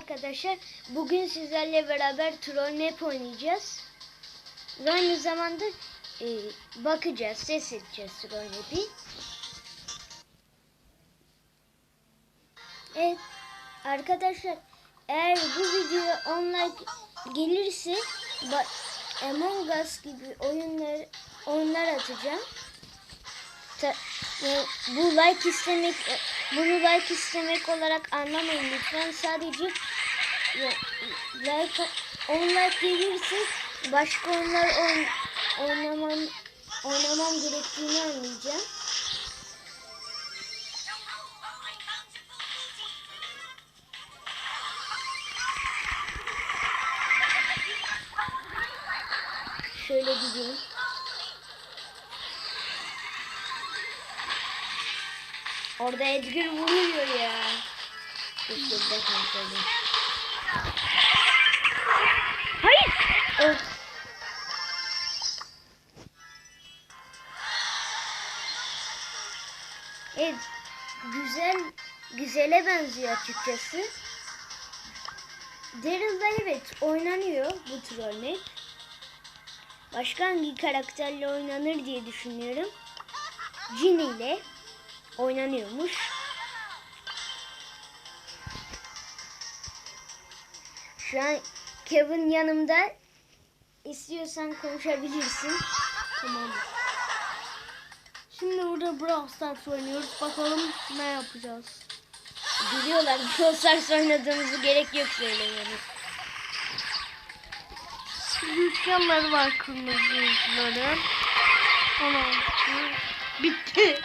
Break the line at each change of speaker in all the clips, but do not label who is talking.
arkadaşlar. Bugün sizlerle beraber Troll Map oynayacağız. Ve aynı zamanda e, bakacağız, ses edeceğiz Troll Map'i. Evet arkadaşlar eğer bu video 10 like gelirse Among Us gibi oyunlar oyunlar atacağım. Bu like istemek bunu like istemek olarak anlamayın lütfen. Sadece like 10 like gelirse başka oyunlar oyn- oynamam oynamam gerektiğini anlayacağım. Şöyle gideyim. Orada Edgar vuruyor ya. Hayır. Of. Evet. Güzel, güzele benziyor açıkçası. Daryl'da evet oynanıyor bu troll map. Başka hangi karakterle oynanır diye düşünüyorum. Ginny ile oynanıyormuş. Şu an Kevin yanımda. İstiyorsan konuşabilirsin.
Tamam. Şimdi burada Brawl Stars oynuyoruz. Bakalım ne yapacağız.
Biliyorlar Brawl Stars oynadığımızı gerek yok söylemeniz.
Dükkanları var kırmızıların. 16. Bitti.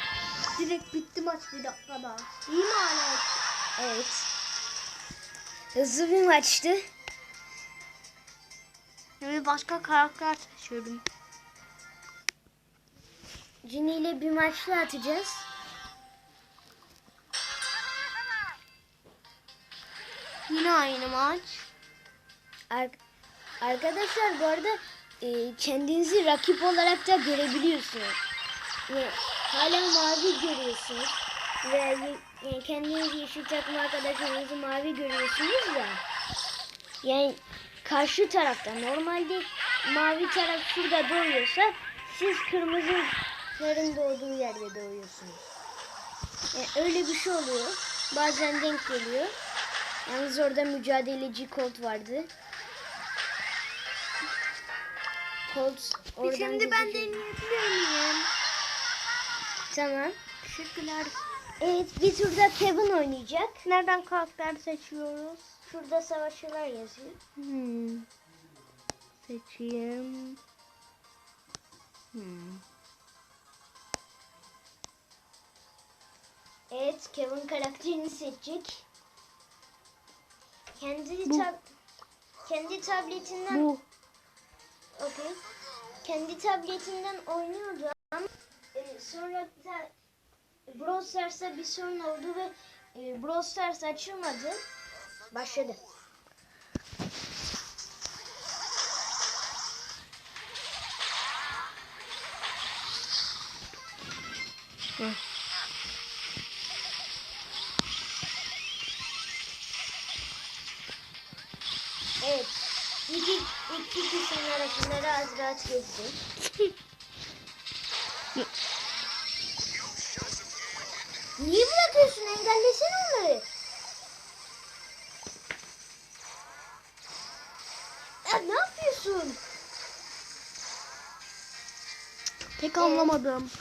Direkt bitti maç bir dakikada. İyi mi Alex?
Evet. Hızlı bir maçtı.
Şimdi başka karakter seçiyorum.
Ginny ile bir maçla atacağız.
Yine aynı maç.
Ar- Arkadaşlar bu arada e, kendinizi rakip olarak da görebiliyorsunuz. E, hala mavi görüyorsunuz. Ve ye- e, kendiniz yeşil takım arkadaşlarınızı mavi görüyorsunuz ya. Yani karşı tarafta normalde mavi taraf şurada doğuyorsa siz kırmızıların doğduğu yerde doğuyorsunuz. E, öyle bir şey oluyor. Bazen denk geliyor. Yalnız orada mücadeleci Colt vardı. Colt oradan
Şimdi ben
gözüküyor.
deneyebilir miyim?
Tamam.
Teşekkürler.
Evet bir turda Kevin oynayacak.
Nereden karakter seçiyoruz?
Şurada savaşçılar yazıyor.
Hmm. Seçeyim. Hmm.
Evet Kevin karakterini seçecek. Kendi
Bu.
tab kendi tabletinden
Bu.
okey. Kendi tabletinden oynuyordu ama e, sonra da Brawl Stars'ta bir sorun oldu ve e, Brawl Stars açılmadı. Başladı. Evet. İki, iki kişinin arasında rahat rahat geçti. Niye bırakıyorsun? Engellesene onları. Ya ne yapıyorsun?
Tek anlamadım.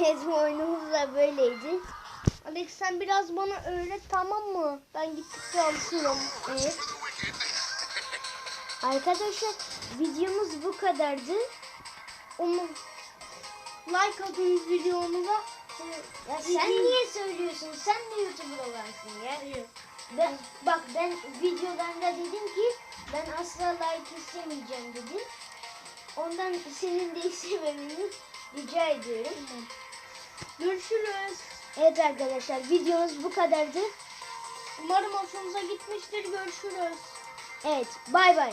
Evet bu oyunumuz da böyleydi.
Alex sen biraz bana öğret tamam mı? Ben gittikçe alışırım.
Evet. Arkadaşlar videomuz bu kadardı.
Onu like atın videomuza.
Ya sen niye söylüyorsun? Sen de YouTuber olansın ya. Ben, bak ben videolarında dedim ki ben asla like istemeyeceğim dedim. Ondan senin de istememeni rica ediyorum.
Görüşürüz.
Evet arkadaşlar videomuz bu kadardı.
Umarım hoşunuza gitmiştir. Görüşürüz.
Evet bay bay.